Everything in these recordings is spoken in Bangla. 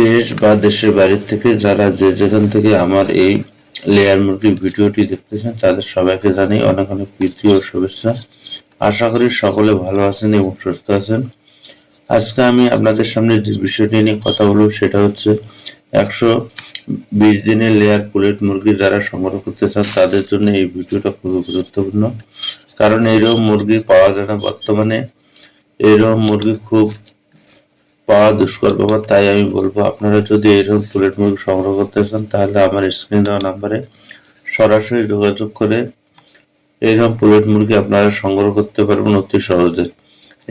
দেশ বা দেশের বাইরের থেকে যারা যে যেখান থেকে আমার এই লেয়ার মুরগির ভিডিওটি দেখতেছেন, তাদের সবাইকে জানাই অনেক অনেক প্রীতি ও শুভেচ্ছা। আশা করি সকলে ভালো আছেন এবং সুস্থ আছেন। আজকে আমি আপনাদের সামনে যে বিষয়টি নিয়ে কথা বলব, সেটা হচ্ছে একশো বিশ দিনের লেয়ার পুলেট মুরগি যারা সংগ্রহ করতে চান, তাদের জন্য এই ভিডিওটা খুবই গুরুত্বপূর্ণ। কারণ এইরকম মুরগি পাওয়া যায় না। বর্তমানে এইরকম মুরগি খুব পাওয়া দুষ্কর ব্যাপার, তাই আমি বলব, আপনারা যদি এইরকম পুলেট মুরগি সংগ্রহ করতে চান, তাহলে আমার স্ক্রিন দেওয়া নাম্বারে সরাসরি যোগাযোগ করে এইরকম পুলেট মুরগি আপনারা সংগ্রহ করতে পারবেন অতি সহজে।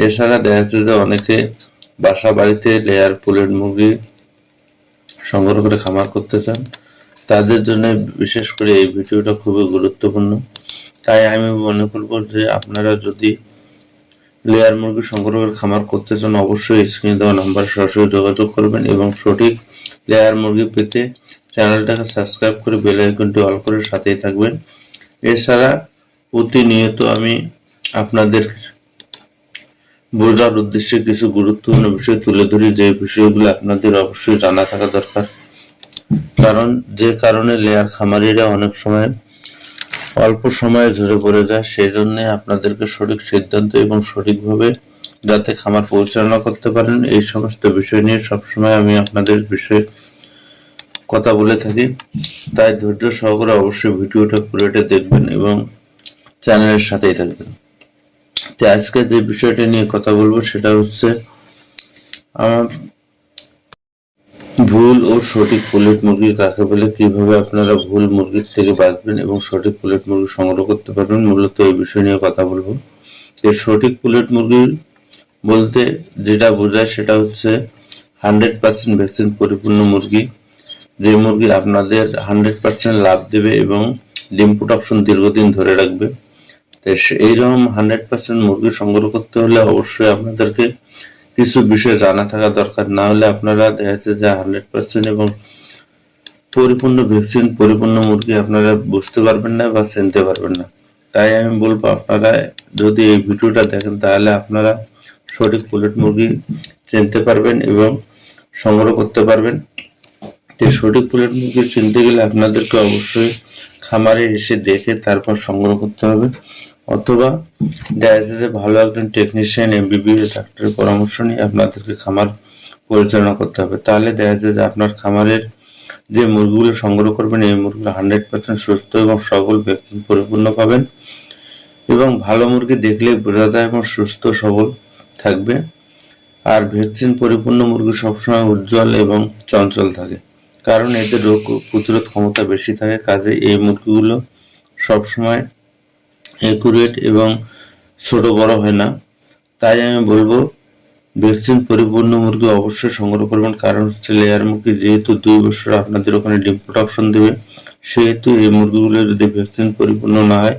এছাড়া দেখা যাচ্ছে যে অনেকে বাসা বাড়িতে লেয়ার পুলেট মুরগি সংগ্রহ করে খামার করতে চান, তাদের জন্য বিশেষ করে এই ভিডিওটা খুবই গুরুত্বপূর্ণ। তাই আমি মনে করব যে আপনারা যদি লেয়ার মুরগি সংগ্রহ করে খামার করতে চান অবশ্যই স্ক্রিনে দেওয়া নাম্বার সরাসরি যোগাযোগ করবেন এবং সঠিক লেয়ার মুরগি পেতে চ্যানেলটাকে সাবস্ক্রাইব করে বেল আইকনটি অল করে সাথেই থাকবেন। এছাড়া প্রতিনিয়ত আমি আপনাদের বোঝার উদ্দেশ্যে কিছু গুরুত্বপূর্ণ বিষয় তুলে ধরি, যে বিষয়গুলো আপনাদের অবশ্যই জানা থাকা দরকার। কারণ যে কারণে লেয়ার খামারিরা অনেক সময় অল্প সময়ে ঝরে পড়ে যায় সেই জন্য আপনাদেরকে সঠিক সিদ্ধান্ত এবং সঠিকভাবে যাতে খামার পরিচালনা করতে পারেন, এই সমস্ত বিষয় নিয়ে সবসময় আমি আপনাদের বিষয়ে কথা বলে থাকি। তাই ধৈর্য সহকারে অবশ্যই ভিডিওটা পুরোটা দেখবেন এবং চ্যানেলের সাথেই থাকবেন। তো আজকে যে বিষয়টা নিয়ে কথা বলব, সেটা হচ্ছে, আমার ভুল ও সঠিক পুলেট মুরগি কাকে বলে, কীভাবে আপনারা ভুল মুরগির থেকে বাঁচবেন এবং সঠিক পুলেট মুরগি সংগ্রহ করতে পারবেন, মূলত এই বিষয় নিয়ে কথা বলব। যে সঠিক পুলেট মুরগি বলতে যেটা বোঝায় সেটা হচ্ছে হান্ড্রেড পার্সেন্ট ভ্যাকসিন পরিপূর্ণ মুরগি। যে মুরগি আপনাদের হান্ড্রেড পার্সেন্ট লাভ দেবে এবং ডিম প্রোডাকশন দীর্ঘদিন ধরে রাখবে। তো এইরকম হান্ড্রেড পার্সেন্ট মুরগি সংগ্রহ করতে হলে অবশ্যই আপনাদেরকে কিছু বিষয় জানা থাকা দরকার। না হলে আপনারা দেখা যাচ্ছে যে হান্ড্রেড পার্সেন্ট এবং পরিপূর্ণ ভ্যাকসিন পরিপূর্ণ মুরগি আপনারা বুঝতে পারবেন না বা চিনতে পারবেন না। তাই আমি বলব আপনারা যদি এই ভিডিওটা দেখেন, তাহলে আপনারা সঠিক পুলেট মুরগি চিনতে পারবেন এবং সংগ্রহ করতে পারবেন। তো সঠিক পুলেট মুরগি চিনতে গেলে আপনাদেরকে অবশ্যই খামারে এসে দেখে তারপর সংগ্রহ করতে হবে। অথবা দেখা যে ভালো একজন টেকনিশিয়ান এমবিবিএস ডাক্তারের পরামর্শ নিয়ে আপনাদেরকে খামার পরিচালনা করতে হবে। তাহলে দেখা যাচ্ছে যে আপনার খামারের যে মুরগিগুলো সংগ্রহ করবেন, এই মুরগিগুলো হান্ড্রেড পার্সেন্ট সুস্থ এবং সবল ভ্যাকসিন পরিপূর্ণ পাবেন এবং ভালো মুরগি দেখলেই বোঝা যায় এবং সুস্থ, সবল থাকবে। আর ভ্যাকসিন পরিপূর্ণ মুরগি সবসময় উজ্জ্বল এবং চঞ্চল থাকে, কারণ এদের রোগ প্রতিরোধ ক্ষমতা বেশি থাকে, কাজে এই মুরগিগুলো সবসময় একুরেট এবং ছোট বড় হয় না। তাই আমি বলব ভ্যাকসিন পরিপূর্ণ মুরগি অবশ্যই সংগ্রহ করবেন। কারণ হচ্ছে লেয়ার মুরগি যেহেতু দুই বছর আপনাদের ওখানে ডিম প্রোডাকশন দেবে, সেহেতু এই মুরগিগুলো যদি ভ্যাকসিন পরিপূর্ণ না হয়,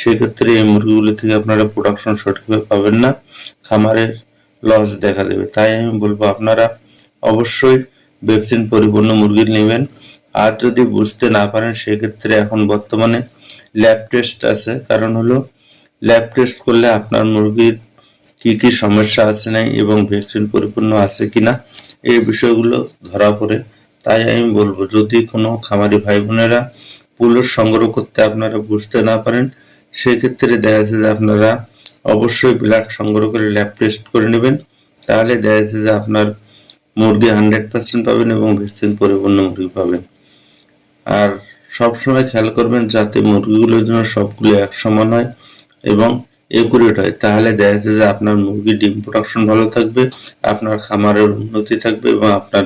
সেক্ষেত্রে এই মুরগিগুলো থেকে আপনারা প্রোডাকশন সঠিকভাবে পাবেন না, খামারের লস দেখা দেবে। তাই আমি বলব, আপনারা অবশ্যই ভ্যাকসিন পরিপূর্ণ মুরগি নেবেন। আর যদি বুঝতে না পারেন, সেক্ষেত্রে এখন বর্তমানে ল্যাব টেস্ট আছে। কারণ হলো ল্যাব টেস্ট করলে আপনার মুরগির কি কি সমস্যা আছে নাই এবং ভ্যাকসিন পরিপূর্ণ আছে কিনা, এই বিষয়গুলো ধরা পড়ে। তাই আমি বলব, যদি কোনো খামারি ভাই বোনেরা পুলস সংগ্রহ করতে আপনারা বুঝতে না পারেন, সেক্ষেত্রে দেখা যাচ্ছে যে আপনারা অবশ্যই ব্লাড সংগ্রহ করে ল্যাব টেস্ট করে নেবেন। তাহলে দেখা যাচ্ছে যে আপনার মুরগি হান্ড্রেড পার্সেন্ট পাবেন এবং ভ্যাকসিন পরিপূর্ণ মুরগি পাবেন। আর সবসময় খেয়াল করবেন যাতে মুরগিগুলোর জন্য সবগুলো এক সমান হয় এবং একুরেট হয়। তাহলে দেখা যাচ্ছে যে আপনার মুরগির ডিম প্রোডাকশন ভালো থাকবে, আপনার খামারের উন্নতি থাকবে এবং আপনার